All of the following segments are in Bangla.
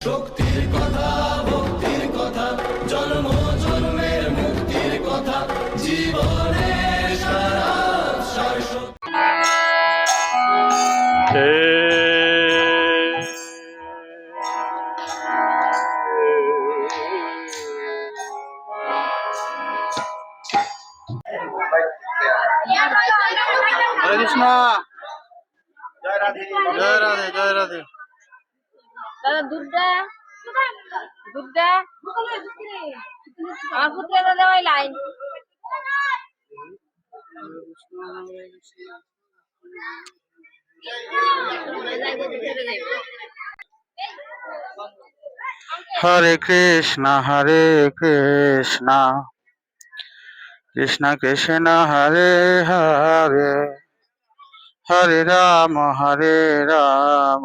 শক্তির কথা ভক্তির কথা জন্ম জন্মের মুক্তির কথা জীবনের হরে কৃষ্ণ। জয় রাধে জয় রাধে। দাদা, দুধ দে দুধ দে আমার পুত্রের দাদা ওই লাইন। হরে কৃষ্ণ হরে কৃষ্ণ। কৃষ্ণ কৃষ্ণ, হরে হরে। হরে রাম হরে রাম।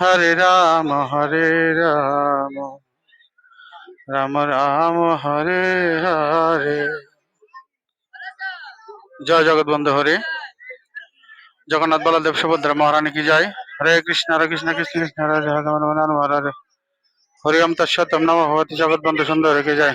হরে রাম হরে রাম রাম রাম হরে হরে জয় জগৎ বন্ধু হরে জগন্নাথ বলদেব সুভদ্রা মহারানী কি জয় হরে কৃষ্ণ হরে কৃষ্ণ কৃষ্ণ কৃষ্ণ হরে হরে হরে হরে হরে ওম তৎসত্যম নম ভগবতী জগৎবন্ধু সুন্দর রেখে যায়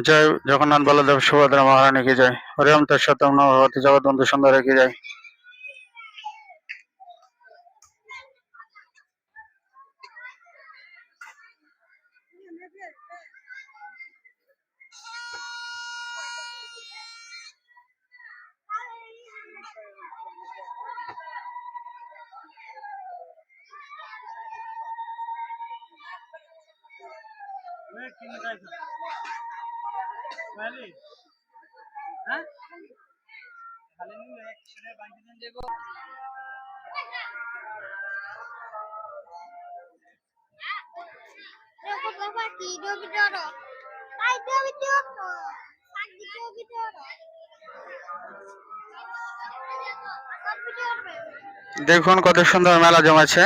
জয় জগন্নাথ বলদেব সুভদ্রা মহারানী কি জয় হরিম নম ভগবতী জগৎবন্ধু সুন্দর রেখে যায় দেখুন কত সুন্দর মেলা জমেছে।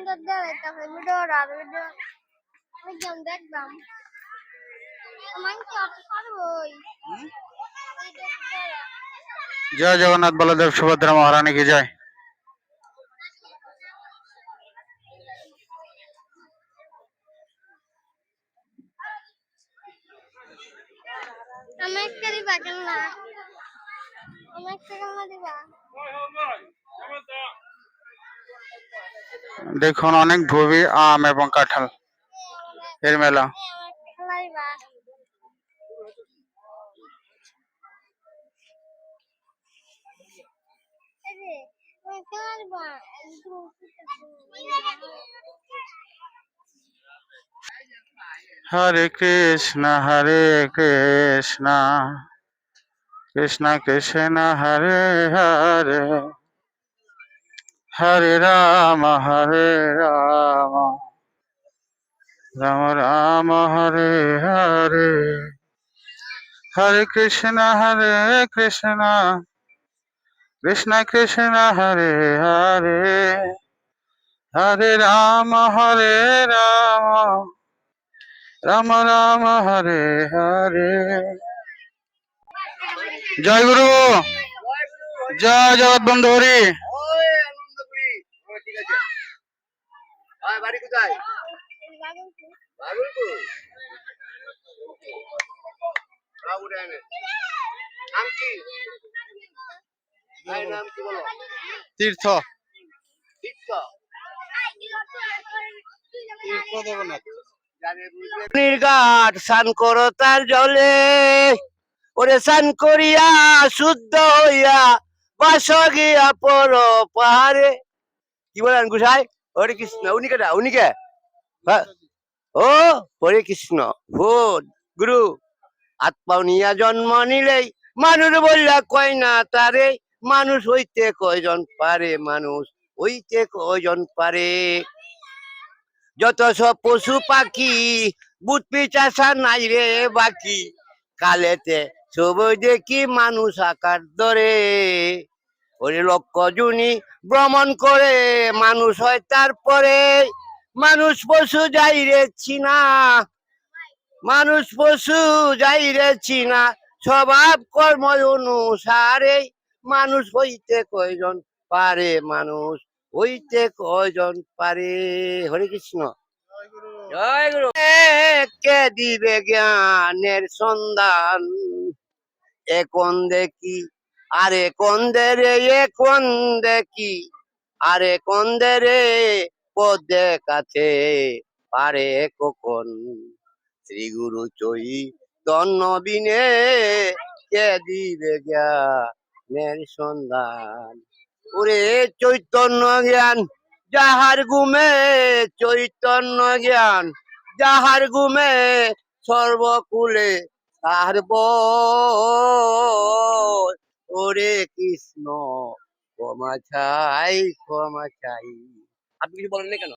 সুন্দর ভিডিওটা আর ভিডিও একদম দেখলাম জয় জগন্নাথ বলদেব সুভদ্রা মহারানী কি জয়? একটা দিবা আমার একটা দিবা। দেখুন, অনেক ভুবি আম এবং কাঁঠাল। এর মেলা। হরে কৃষ্ণ হরে কৃষ্ণ। কৃষ্ণ কৃষ্ণ, হরে হরে। হরে রাম হরে রাম। রাম রাম, হরে হরে। হরে কৃষ্ণ হরে কৃষ্ণ। কৃষ্ণ কৃষ্ণ, হরে হরে। হরে রাম হরে রাম। রাম রাম, হরে হরে। জয় গুরু। জয় জগৎ বন্ধু হরি ওই আনন্দপুরি ও ঠিক আছে আর বাড়ি কোথায়? ভাগলপুর বাবুরে নাম কি ভাই নাম কি বলো তীর্থ। তীর্থ তীর্থ দেবনাথ নির্ঘাট স্নান করো তার জলে। ওরে স্নান করিয়া শুদ্ধ হইয়া বাস গিয়া পর পাহাড়ে। কি বলেন গুসাই? হরে কৃষ্ণ, উনি কেটা উনি কে? হ্যাঁ। ও, হরে কৃষ্ণ ভূত গুরু। আত্মাও নিয়া জন্ম নিলেই মানুষ বললা কয় না তারে? মানুষ হইতে কয়জন পারে মানুষ? হইতে কয়জন পারে? যত সব পশু পাখি, বুট পিচাসা নাই রে বাকি। কালেতে সব দেখি মানুষ আকার ধরে। ওরে লক্ষ জুনি ভ্রমণ করে, মানুষ হয় তারপরে। মানুষ পশু যাই রে চিনা, মানুষ পশু যাই রে চিনা, স্বভাব কর্ম অনুসারে। মানুষ হইতে কয়জন পারে, মানুষ হইতে কয়জন পারে? হরে কৃষ্ণ। জয় গুরু। কে দিবে জ্ঞানের সন্ধান। এখন দেখি আরে কোন রে এখন দেখি আরে কোন রে, পদে কাছে পারে কখন শ্রী গুরু চই তন্নবিনে কে দিবে জ্ঞানের সন্ধান? ওরে চৈতন্য জ্ঞান, যাহার গুমে চৈতন্য জ্ঞান, যাহার গুমে সর্বকুলে সারব ওরে কৃষ্ণ ক্ষমা চাই ক্ষমা চাই। আপনি কিছু বলেন কেন?